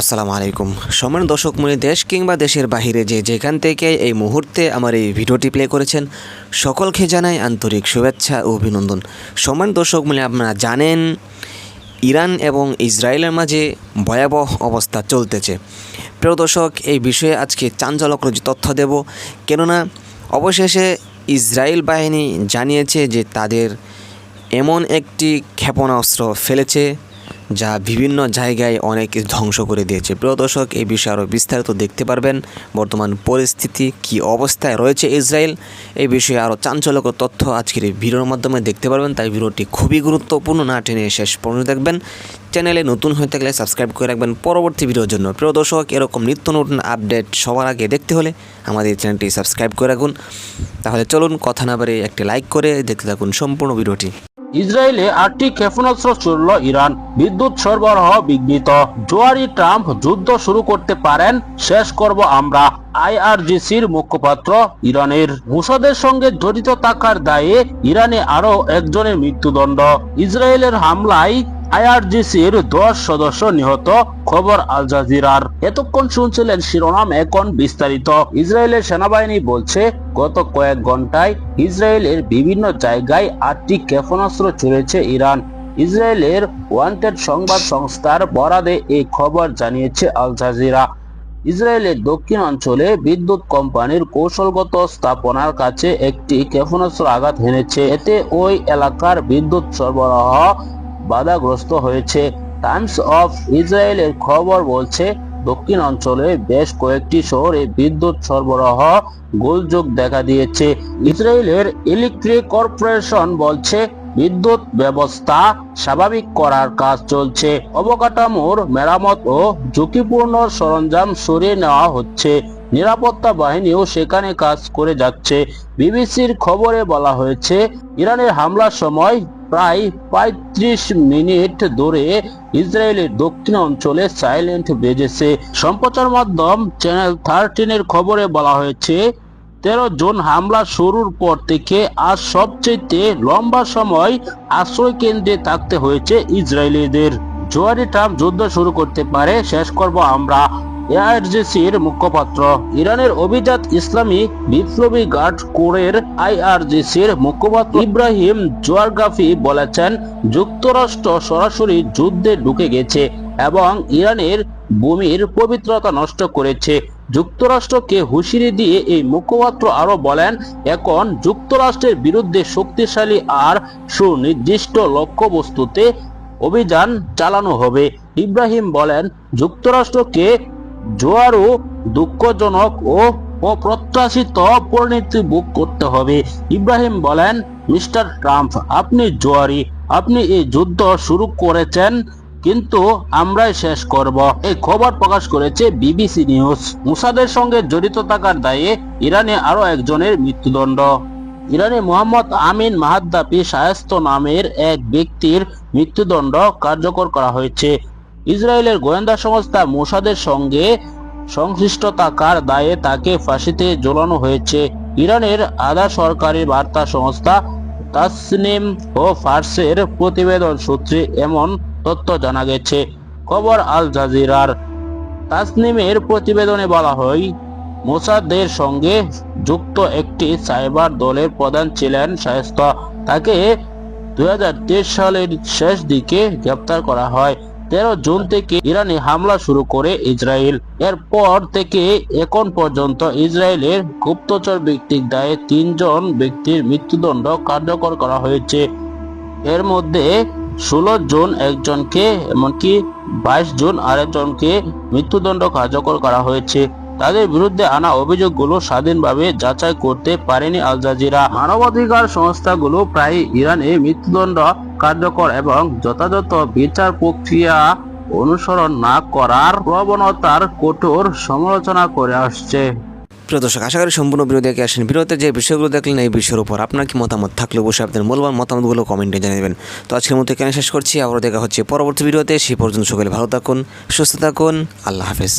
আসসালামু আলাইকুম। সমান দর্শক মনে দেশ কিংবা দেশের বাহিরে যে যেখান থেকে এই মুহূর্তে আমার এই ভিডিওটি প্লে করেছেন, সকলকে জানাই আন্তরিক শুভেচ্ছা ও অভিনন্দন। সমান দর্শক মনে আপনারা জানেন, ইরান এবং ইসরায়েলের মাঝে ভয়াবহ অবস্থা চলতেছে। প্রিয় দর্শক, এই বিষয়ে আজকে চাঞ্চলক তথ্য দেব। কেননা, অবশেষে ইসরায়েল বাহিনী জানিয়েছে যে তাদের এমন একটি ক্ষেপণাস্ত্র ফেলেছে যা বিভিন্ন জায়গায় অনেক ধ্বংস করে দিয়েছে। প্রিয় দর্শক, এই বিষয়ে আরও বিস্তারিত দেখতে পারবেন। বর্তমান পরিস্থিতি, কি অবস্থায় রয়েছে ইসরায়েল, এই বিষয়ে আরও চাঞ্চল্যকর তথ্য আজকের এই ভিডিওর মাধ্যমে দেখতে পারবেন। তাই ভিডিওটি খুবই গুরুত্বপূর্ণ না টেনে শেষ পর্যন্ত দেখবেন। চ্যানেলে নতুন হয়ে থাকলে সাবস্ক্রাইব করে রাখবেন পরবর্তী ভিডিওর জন্য। প্রিয় দর্শক, এরকম নিত্য নতুন আপডেট সবার আগে দেখতে হলে আমাদের চ্যানেলটি সাবস্ক্রাইব করে রাখুন। তাহলে চলুন, কথা না বাড়ে একটি লাইক করে দেখতে থাকুন সম্পূর্ণ ভিডিওটি। ইসরায়েলে আটটি ক্ষেপণাস্ত্র ছুড়ল ইরান। বিদ্যুৎ সরবরাহ বিঘ্নিত। জোয়ারি ট্রাম্প যুদ্ধ শুরু করতে পারেন, শেষ করব আমরা, আইআরজিসির মুখপাত্র ইরানের। মুসাদের সঙ্গে জড়িত থাকার দায়ে ইরানে আরও একজনের মৃত্যুদণ্ড। ইসরায়েলের হামলায় আইআরজিসির দশ সদস্য নিহত, খবর আল জাজিরার। এতক্ষণ শুনছিলেন শিরোনাম এখন বিস্তারিত। ইসরায়েলের সেনাবাহিনী বলছে, গত কয়েক ঘন্টায় ইসরায়েলের বিভিন্ন জায়গায় আটটি ক্ষেপণাস্ত্র ছুড়েছে ইরান। ইসরায়েলের ওয়ান্টেড সংবাদ সংস্থার বরাদে এই খবর জানিয়েছে আল জাজিরা। ইসরায়েলের দক্ষিণ অঞ্চলে বিদ্যুৎ কোম্পানির কৌশলগত স্থাপনার কাছে একটি ক্ষেপণাস্ত্র আঘাত হেনেছে। এতে ওই এলাকার বিদ্যুৎ সরবরাহ বাধাগ্রস্ত হয়েছে। টাইমস অফ ইসরায়েলের খবর বলছে, দক্ষিণ অঞ্চলে বেশ কয়েকটি শহরে বিদ্যুৎ সরবরাহ গোলযোগ দেখা দিয়েছে। ইসরায়েলের ইলেকট্রিক কর্পোরেশন বলছে, বিদ্যুৎ ব্যবস্থা স্বাভাবিক করার কাজ চলছে। অবকাঠামোর মেরামত ও ঝুঁকিপূর্ণ সরঞ্জাম সরিয়ে নেওয়া হচ্ছে। নিরাপত্তা বাহিনীও সেখানে কাজ করে যাচ্ছে। বিবিসির খবরে বলা হয়েছে, ইরানের হামলার সময় প্রায় পঁয়ত্রিশ মিনিট ধরে ইসরায়েলের দক্ষিণ অঞ্চলে সাইলেন্ট বেজেছে সম্প্রচার মাধ্যম চ্যানেল থার্টিনের খবরে বলা হয়েছে, তেরো জুন হামলা শুরুর পর থেকে আজ সবচেয়ে লম্বা সময় আশ্রয় কেন্দ্রে থাকতে হয়েছে ইসরায়েলিদের। জোয়ারি ট্রাম্প যুদ্ধ শুরু করতে পারে, শেষ করব আমরা। এআরজিসির মুখপাত্র। ইরানের অভিজাত ইসলামী বিপ্লবী গার্ড কোরের আইআরজিসির মুখপাত্র ইব্রাহিম জোয়ারগাফি বলেছেন, যুক্তরাষ্ট্র সরাসরি যুদ্ধে ঢুকে গেছে এবং ইরানের ভূমির পবিত্রতা নষ্ট করেছে। যুক্তরাষ্ট্রকে হুঁশিয়ারি দিয়ে এই মুখপাত্র আরও বলেন, এখন যুক্তরাষ্ট্রের বিরুদ্ধে শক্তিশালী আর সুনির্দিষ্ট লক্ষ্যবস্তুতে অভিযান চালানো হবে। ইব্রাহিম বলেন, যুক্তরাষ্ট্রকে জোয়ারও দুঃখজনক ও অপ্রত্যাশিত পরিণতি ভোগ করতে হবে। ইব্রাহিম বলেন, মিস্টার ট্রাম্প, আপনি জোয়ারি, আপনি এই যুদ্ধ শুরু করেছেন, কিন্তু আমরাই শেষ করব। এই খবর প্রকাশ করেছে বিবিসি নিউজ। মুসাদের সঙ্গে জড়িত থাকার দায়ে ইরানে আরও একজনের মৃত্যুদণ্ড। ইরানে মোহাম্মদ আমিন মাহাদ্দাপি শায়স্ত নামের এক ব্যক্তির মৃত্যুদণ্ড কার্যকর করা হয়েছে। ইসরায়েলের গোয়েন্দা সংস্থা মোসাদের সঙ্গে সংশ্লিষ্ট থাকার দায়ে তাকে ফাঁসিতে ঝোলানো হয়েছে। ইরানের আধা সরকারি বার্তা সংস্থা তাসনিম ও ফার্সের প্রতিবেদন সূত্রে এমন তথ্য জানা গেছে। খবর আল জাজিরার। তাসনিমের প্রতিবেদনে বলা হয়, মোসাদের সঙ্গে যুক্ত একটি সাইবার দলের প্রধান ছিলেন শায়স্তা। তাকে দু হাজার তেইশ সালের শেষ দিকে গ্রেপ্তার করা হয়। তেরো জুন থেকে ইরানি হামলা শুরু করে ইসরায়েল। এরপর থেকে এখন পর্যন্ত ইসরায়েলের গুপ্তচর ব্যক্তির দায়ে তিনজন ব্যক্তির মৃত্যুদণ্ড কার্যকর করা হয়েছে। এর মধ্যে ষোলো জুন একজনকে, এমনকি বাইশ জুন আরেকজনকে মৃত্যুদণ্ড কার্যকর করা হয়েছে। তাদের বিরুদ্ধে আনা অভিযোগগুলো স্বাধীনভাবে যাচাই করতে পারেনি আল জাজিরা। মানবাধিকার সংস্থাগুলো প্রায় ইরানে মৃত্যুদণ্ড কার্যকর এবং যথাযথ বিচার প্রক্রিয়া অনুসরণ না করার প্রবণতার কঠোর সমালোচনা করে আসছে। প্রিয় দর্শক, আশা করি সম্পূর্ণ ভিডিও দেখে আসেন ভিডিওতে যে বিষয়গুলো দেখলেন, এই বিষয়ের উপর আপনার কি মতামত থাকলে অবশ্যই আপনার মূল্যবান মতামতগুলো কমেন্টে জানাবেন। তো আজকের মতো এখানে শেষ করছি। আবারও দেখা হচ্ছে পরবর্তী ভিডিওতে। সেই পর্যন্ত সকলে ভালো থাকুন, সুস্থ থাকুন। আল্লাহ হাফেজ।